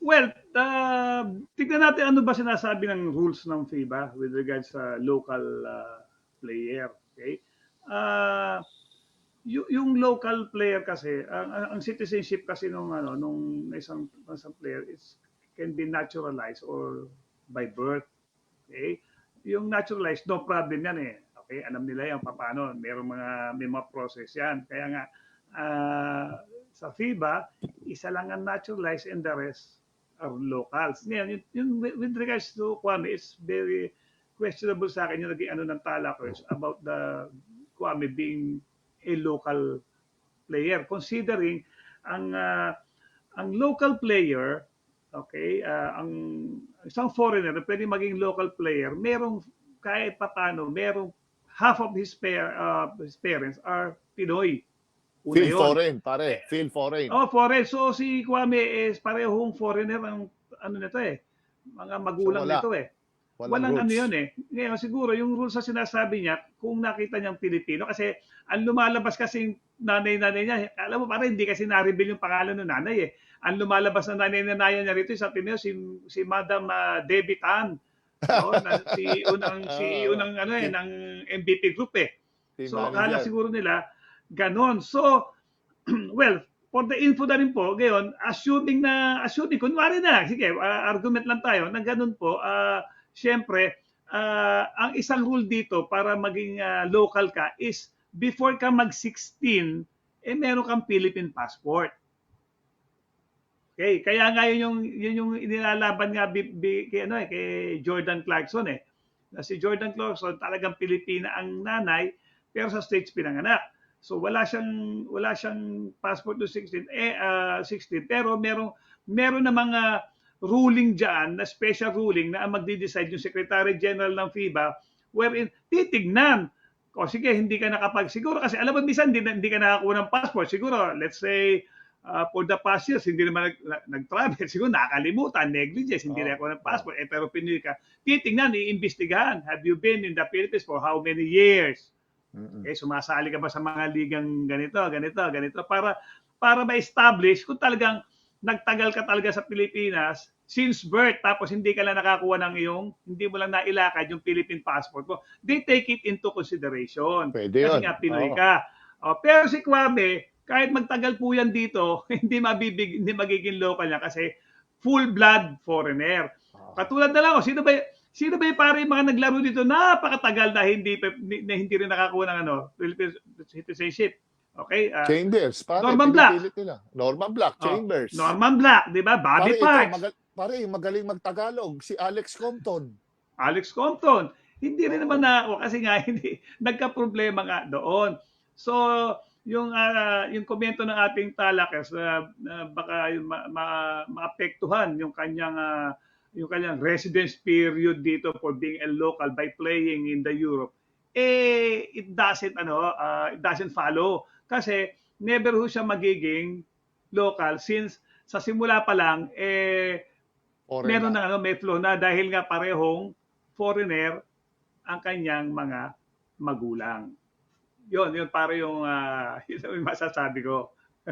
Well, uh, tignan natin ano ba sinasabi ng rules ng FIBA with regards sa local uh, player. Okay? Uh, yung local player kasi, ang, ang- citizenship kasi nung ano nung isang isang player is can be naturalized or by birth. Okay? Yung naturalized, no problem yan eh. Okay, alam nila yan paano. Merong mga may mga process yan. Kaya nga ah, sa FIBA, isa lang ang naturalized and the rest are locals. Ngayon, yun, yun, with regards to Kwame, it's very questionable sa akin yung naging ano ng talakers about the Kwame being a local player. Considering ang ah, ang local player, okay, ah, ang isang foreigner na pwede maging local player, merong kahit papano, merong half of his, pa- ah, his parents are Pinoy. Una Feel yun. foreign, pare. Feel foreign. Oh, foreign. So si Kwame is parehong foreigner ang ano nito eh. Mga magulang So, wala. nito eh. Walang, Walang ano roots. yun eh. Ngayon siguro yung rules na sinasabi niya kung nakita niyang Pilipino kasi ang lumalabas kasi nanay-nanay niya, alam mo parang hindi kasi na-reveal yung pangalan ng nanay eh. Ang lumalabas na nanay-nanay niya rito sa Pinoy si si Madam uh, Debbie Tan. Oo, na, si unang CEO ng ano eh ng MVP group eh. So akala siguro nila ganon. So well, for the info na rin po, ngayon, assuming na, assuming, kunwari na, sige, ah, argument lang tayo, na ganun po, ah, syempre, ah, ang isang rule dito para maging ah, local ka is before ka mag-16, eh meron kang Philippine passport. Okay, kaya nga yun yung, yun yung inilalaban nga bi, bi, kay, ano, eh, kay Jordan Clarkson eh. Na si Jordan Clarkson talagang Pilipina ang nanay, pero sa States pinanganak. So wala siyang wala siyang passport to 16 eh ah, 16 pero meron meron na mga ruling diyan na special ruling na ang magde-decide yung Secretary General ng FIBA wherein titignan. O sige hindi ka nakapag siguro kasi alam mo minsan hindi, hindi ka nakakuha ng passport. Siguro let's say ah, for the past years hindi naman nag, nag- nag-travel. Siguro nakakalimutan negligence hindi Oo. nakakuha ng passport. Eh pero Pinoy ka. Titignan iimbestigahan. Have you been in the Philippines for how many years Mm-mm. Okay, sumasali ka ba sa mga ligang ganito, ganito, ganito para para ma-establish kung talagang nagtagal ka talaga sa Pilipinas since birth tapos hindi ka lang nakakuha ng iyong hindi mo lang nailakad yung Philippine passport mo. They take it into consideration. Pwede Kasi yun. nga Pinoy Oo. ka. O, pero si Kwame, kahit magtagal po yan dito, hindi mabibig hindi magiging local niya kasi full blood foreigner. Oo. Katulad na lang, oh, sino ba sino ba yung pare yung mga naglaro dito napakatagal na hindi na hindi rin nakakuha ng ano, Philippine citizenship. Okay? ah, Chambers, pare. Norman Black. Nila. Norman Black, Oh, Chambers. Norman Black, 'di ba? pare, Bobby ito, Parks, magal- pare, magaling magtagalog. Si Alex Compton. Alex Compton. Hindi rin Oo. naman na kasi nga hindi nagka-problema nga doon. So, yung ah, yung komento ng ating talakers na, na baka yung ma, ma- maapektuhan yung kanyang ah, yung kanyang residence period dito for being a local by playing in the Europe eh it doesn't ano ah, it doesn't follow kasi never ho siya magiging local since sa simula pa lang eh Foreign meron na. na ano may flow na dahil nga parehong foreigner ang kanyang mga magulang. Yon, yun para yung uh, yun yung masasabi ko.